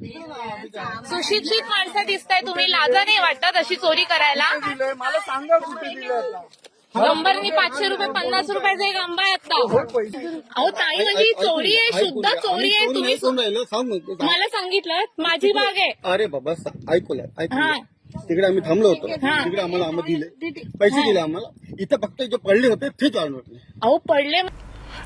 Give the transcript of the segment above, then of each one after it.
सुशिक्षित माणसं दिसताय तुम्ही. लाजा नाही वाटत अशी चोरी करायला? दिलंय मला सांगा कुठे दिलं गंबरनी पाचशे रुपये पन्नास रुपयाचा एक आंबा आहे आता. हो अहो ताई म्हणजे ही चोरी आहे शुद्ध चोरी आहे तुम्ही सांग मग. मला सांगितलं माझी बाग आहे. अरे बाबा सा- ऐकूया हा. तिकडे आम्ही थांबलो होतो. हा. तिकडे आम्हाला आंबा दिले. पैसे दिले आम्हाला. इथं फक्त जे पडले होते तेच आणले अहो पडले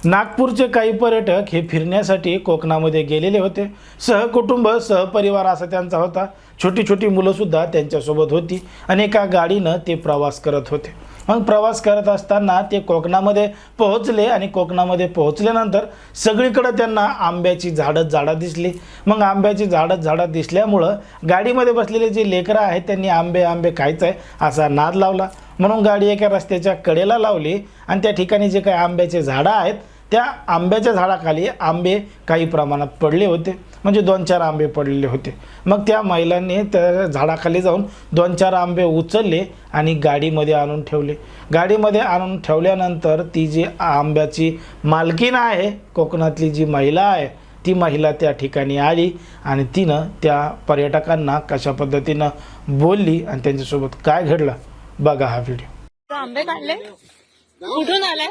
नागपूरचे काही पर्यटक हे फिरण्यासाठी कोकणामध्ये गेलेले होते. सहकुटुंब सहपरिवार असा त्यांचा होता. छोटी छोटी मुलंसुद्धा त्यांच्यासोबत होती आणि एका गाडीनं ते प्रवास करत होते. मग प्रवास करत असताना ते कोकणामध्ये पोहोचले आणि कोकणामध्ये पोहोचल्यानंतर सगळीकडं त्यांना आंब्याची झाडं झाडं दिसली. मग आंब्याची झाडं झाडं दिसल्यामुळं गाडीमध्ये बसलेले जे लेकरं आहेत त्यांनी आंबे आंबे खायचं आहे असा नाद लावला. म्हणून गाडी एका रस्त्याच्या कडेला लावली आणि त्या ठिकाणी जे काही आंब्याचे झाडं आहेत त्या आंब्याच्या झाडाखाली आंबे काही प्रमाणात पडले होते. म्हणजे दोन चार आंबे पडलेले होते. मग त्या महिलांनी त्या झाडाखाली जाऊन दोन चार आंबे उचलले आणि गाडीमध्ये आणून ठेवले. गाडीमध्ये आणून ठेवल्यानंतर ती जी आंब्याची मालकीन आहे कोकणातली जी महिला आहे ती महिला त्या ठिकाणी आली आणि तिनं त्या पर्यटकांना कशा पद्धतीनं बोलली आणि त्यांच्यासोबत काय घडलं बघा हा व्हिडिओ. आंबे काढले? कुठून आलाय?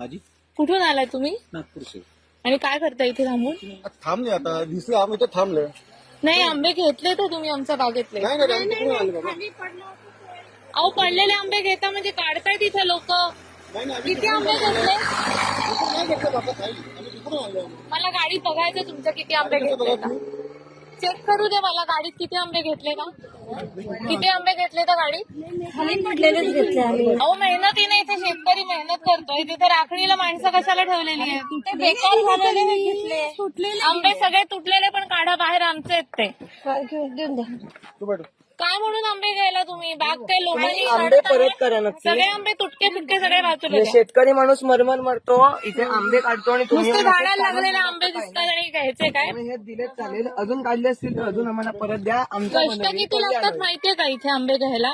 हाजी कुठून आलाय तुम्ही? नागपूरचे आणि काय करता इथे थांबून? थांबले आता दिसलं आम्ही तर थांबलं. नाही आंबे घेतले तर तुम्ही आमच्या बागेतले नाही नाही आम्ही तिकडून आलो बाबा. अहो पडलेले आंबे घेता म्हणजे काढताय तिथे लोक. नाही नाही आम्ही किती आंबे घेतले? नाही घेतलं बाबा ताई. आम्ही तिकडून आलो. मला गाडी बघायचं तुमच्या किती आंबे घेतले चेक करू दे मला गाडीत किती आंबे घेतले का किती आंबे घेतले तर गाडीत? खाली पडलेलेच घेतले आम्ही. अहो मेहनतीने इथे शेतकरी मेहनत करतोय. तिथे राखणीला माणसं कशाला ठेवलेली आहेत? ते बेकार झालेले नाही घेतले? तुटलेले आंबे सगळे तुटलेले पण काढा बाहेर आमचे आहेत ते. घेऊन द्या. काय म्हणून आंबे घ्यायला तुम्ही? बाग काय लोकांनी आंबे परत करा नक्की. सगळे आंबे तुटके फुटके सगळे वाचले हे शेतकरी माणूस मरमर मरतो इथे आंबे काढतो आणि तुम्ही नुसते झाडाला लागलेले आंबे दिसतात आणि घ्यायचे काय? हे दिले चालेल. अजून काढले असतील तर अजून आम्हाला परत द्या. आमच्या कष्ट किती लागतात माहितीये का इथे आंबे घ्यायला?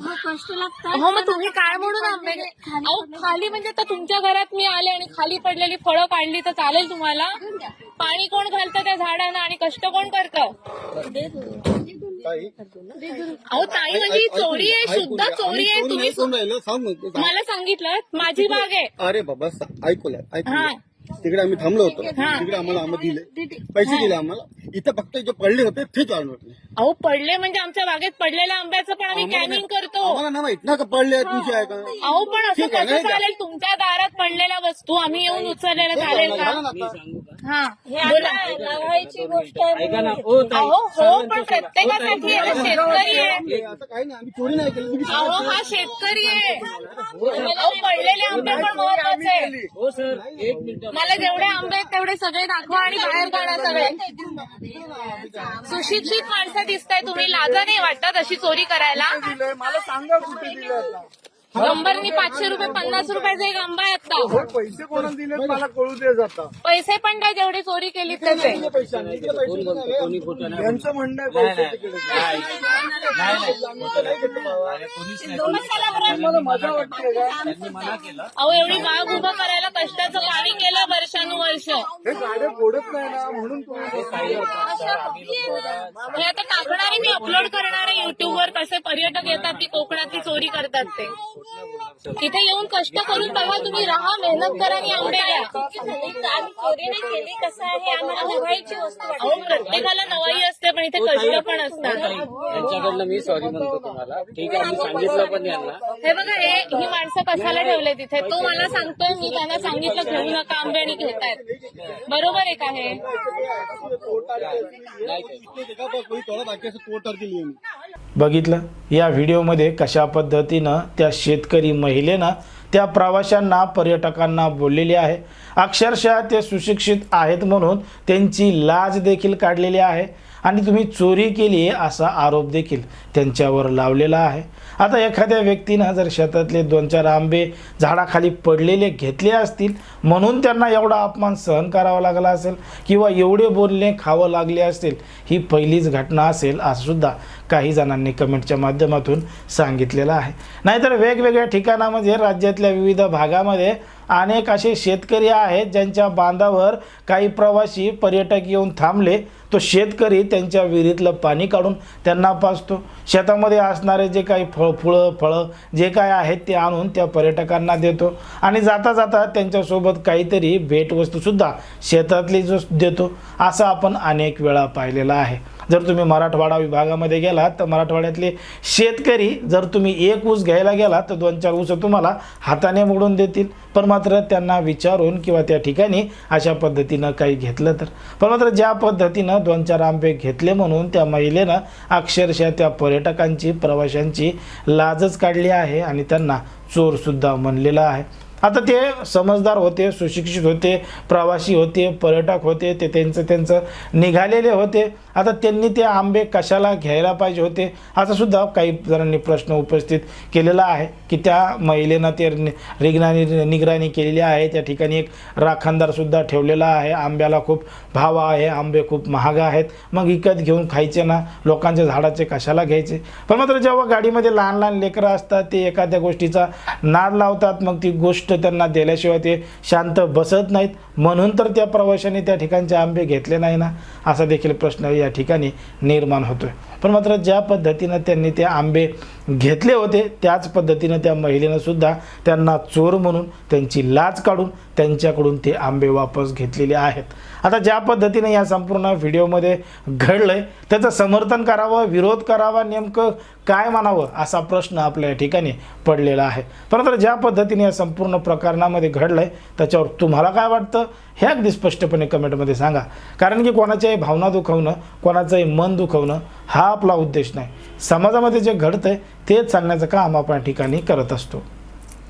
मग कष्ट लागतात. हो मग तुम्ही काय म्हणून आंबे घे- अहो खाली म्हणजे आता तुमच्या घरात मी आले आणि खाली पडलेली फळं काढली तर चालेल तुम्हाला. पाणी कोण घालतं त्या झाडांना आणि कष्ट कोण करतं? ताई. अहो ताई म्हणजे ही चोरी आहे शुद्ध. चोरी आहे तुम्ही सांग. मला सांगितलं माझी बाग आहे अरे बाबा ऐकूया. ऐकूया तिकडे आम्ही थांबलो होतो. हा. तिकडे आम्हाला आंबा दिले. पैसे दिले आम्हाला. इथं फक्त जे पडले होते तेच आणले अहो पडले म्हणजे आमच्या बागेत पडलेल्या आंब्याचं पण आम्ही कॅनिंग करतो. आम्हाला नाही माहीत ना का पडले आहेत विषय आहे का? अहो पण असं ठीक आहे, कसं नाही का? चालेल तुमच्या दारात पडलेल्या वस्तू आम्ही येऊन उचललेल्या चालेल का? झालं ना आता? हा हे. अहो हो पण प्रत्येकासाठी आहे ना, शेतकरी आहे. हे असं काही नाही आम्ही चोरी नाही केली तुम्ही अहो हा शेतकरी आहे. अहो पडलेले आंबे पण महत्त्वाचे आहे. मला जेवढे आंबे आहेत तेवढे सगळे दाखवा आणि बाहेर काढा सगळे. सुशिक्षित माणसं दिसताय तुम्ही. लाजा नाही वाटत अशी चोरी करायला. मला सांगा कुठे दिलं गंबरनी पाचशे रुपये पन्नास रुपयाचा एक आंबा आहे आता. हो पैसे कोणाला दिले मला कळू दे जाता. पैसे पण काय जेवढे चोरी केली त्याचे. नाही. यांचं म्हणणं आहे पैसे तिकडे मला मजा वाटते का? अहो एवढी बाग उभं करायला कष्टाचं पाणी केलं वर्षानुवर्ष. हे गाड्या फोडत नाही ना म्हणून तुम्ही हे आता टाकणारे मी अपलोड करणारे युट्यूबवर कसे पर्यटक येतात ती कोकणातली चोरी करतात ते. तिथे येऊन कष्ट करून बघा तुम्ही राहा मेहनत करा आणि आंबे घ्या आम्ही चोरी नाही केली कसं आहे आम्हाला नवाईची वस्तू प्रत्येकाला नवाई असते पण इथे कष्ट पण असतात. त्यांच्याकडनं मी सॉरी म्हणतो तुम्हाला. ठीक आहे मी सांगितलं पण यांना. हे बघा हे ही माणसं कशाला ठेवले तिथे? तो मला सांगतोय मी त्यांना सांगितलं घेऊ नका आंबे आणि घेतायत. बरोबर आहे का हे? थोड़ा बाकी बघितलं? या व्हिडिओमध्ये कशा पद्धतीनं त्या शेतकरी महिलेनं त्या प्रवाशांना पर्यटकांना बोललेली आहे. अक्षरशः ते सुशिक्षित आहेत म्हणून त्यांची लाज देखील काढलेली आहे. आणि तुम्ही चोरी केली असा आरोप देखील त्यांच्यावर लावलेला आहे. आता एखाद्या व्यक्तीनं जर शेतातले दोन चार आंबे झाडाखाली पडलेले घेतले असतील म्हणून त्यांना एवढा अपमान सहन करावा लागला असेल किंवा एवढे बोलणे खावं लागले असतील ही पहिलीच घटना असेल असंसुद्धा काही जणांनी कमेंटच्या माध्यमातून सांगितलेलं आहे. नाहीतर वेगवेगळ्या ठिकाणामध्ये राज्यातल्या विविध भागामध्ये अनेक असे शेतकरी आहेत ज्यांच्या बांधावर काही प्रवासी पर्यटक येऊन थांबले. तो शेतकरी त्यांच्या विहिरीतलं पाणी काढून त्यांना पाजतो. शेतामध्ये असणारे जे काही फळ फुळं फळं जे काय आहेत ते आणून त्या पर्यटकांना देतो. आणि जाता जाता त्यांच्यासोबत काहीतरी भेटवस्तूसुद्धा शेतातली जो देतो असं आपण अनेक वेळा पाहिलेलं आहे. जर तुम्ही मराठवाडा विभागामध्ये गेलात तर मराठवाड्यातले शेतकरी जर तुम्ही एक ऊस घ्यायला गेलात तर दोन चार ऊस तुम्हाला हाताने मोडून देतील. पण मात्र त्यांना विचारून किंवा त्या ठिकाणी अशा पद्धतीनं काही घेतलं तर. पण मात्र ज्या पद्धतीनं दोन चार आंबे घेतले म्हणून त्या महिलेनं अक्षरशः त्या पर्यटकांची प्रवाशांची लाजच काढली आहे आणि त्यांना चोरसुद्धा म्हणलेला आहे. आता ते समजदार होते सुशिक्षित होते प्रवासी होते पर्यटक होते ते त्यांचं त्यांचं निघालेले होते. आता त्यांनी ते आंबे कशाला घ्यायला पाहिजे होते? असा सुद्धा काही जणांनी प्रश्न उपस्थित केलेला आहे की त्या महिलेनं ते नि- रिग्नानी निगराणी केलेली आहे. त्या ठिकाणी एक राखणदारसुद्धा ठेवलेला आहे. आंब्याला खूप भाव आहे. आंबे खूप महाग आहेत. मग विकत घेऊन खायचे ना? लोकांच्या झाडाचे कशाला घ्यायचे? पण मात्र जेव्हा गाडीमध्ये लहान लहान लेकरं असतात ते एखाद्या गोष्टीचा नाद लावतात मग ती गोष्ट त्यांना दिल्याशिवाय ते शांत बसत नाहीत. म्हणून तर त्या प्रवाशाने त्या ठिकाणचे आंबे घेतले नाही ना? असा देखील प्रश्न या ठिकाणी निर्माण होतोय. पण मात्र ज्या पद्धतीनं त्यांनी ते आंबे घेतले होते. त्याच पद्धतीनं त्या महिलेनं सुद्धा त्यांना चोर म्हणून त्यांची लाच काढून त्यांच्याकडून ते आंबे वापस घेतलेले आहेत. आता ज्या पद्धतीनं या संपूर्ण व्हिडिओमध्ये घडलंय त्याचं समर्थन करावं विरोध करावा नेमकं काय म्हणावं असा प्रश्न आपल्या या ठिकाणी पडलेला आहे. परंतु ज्या पद्धतीने या संपूर्ण प्रकरणामध्ये घडलंय त्याच्यावर तुम्हाला काय वाटतं हे अगदी स्पष्टपणे कमेंटमध्ये सांगा. कारण की कोणाच्याही भावना दुखवणं कोणाचंही मन दुखवणं हा आपला उद्देश नाही. समाजामध्ये जे घडतं आहे ते सांगण्याचं काम आपण या ठिकाणी करत असतो.